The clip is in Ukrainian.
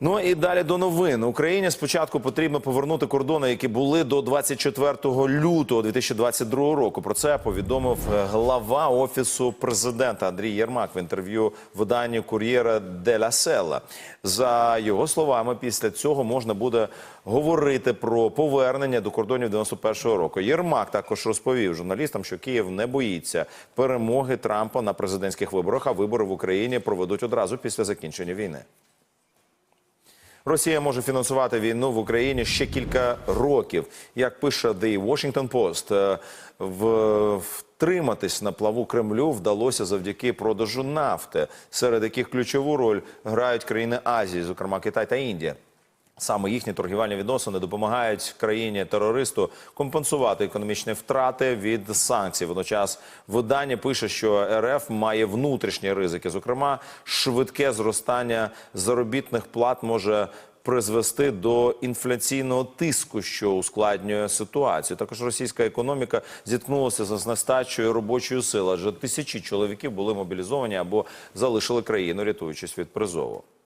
Ну і далі до новин. Україні спочатку потрібно повернути кордони, які були до 24 лютого 2022 року. Про це повідомив е, глава офісу президента Андрій Єрмак в інтерв'ю виданню Кур'єра де ла Села. За його словами, після цього можна буде говорити про повернення до кордонів 91-го року. Єрмак також розповів журналістам, що Київ не боїться перемоги Трампа на президентських виборах, а вибори в Україні проведуть одразу після закінчення війни. Росія може фінансувати війну в Україні ще кілька років. Як пише The Washington Post, е, в- втриматись на плаву Кремлю вдалося завдяки продажу нафти, серед яких ключову роль грають країни Азії, зокрема Китай та Індія. Саме їхні торгівельні відносини допомагають країні терористу компенсувати економічні втрати від санкцій. Водночас видання пише, що РФ має внутрішні ризики. Зокрема, швидке зростання заробітних плат може призвести до інфляційного тиску, що ускладнює ситуацію. Також російська економіка зіткнулася з нестачею робочої сили, адже тисячі чоловіків були мобілізовані або залишили країну, рятуючись від призову.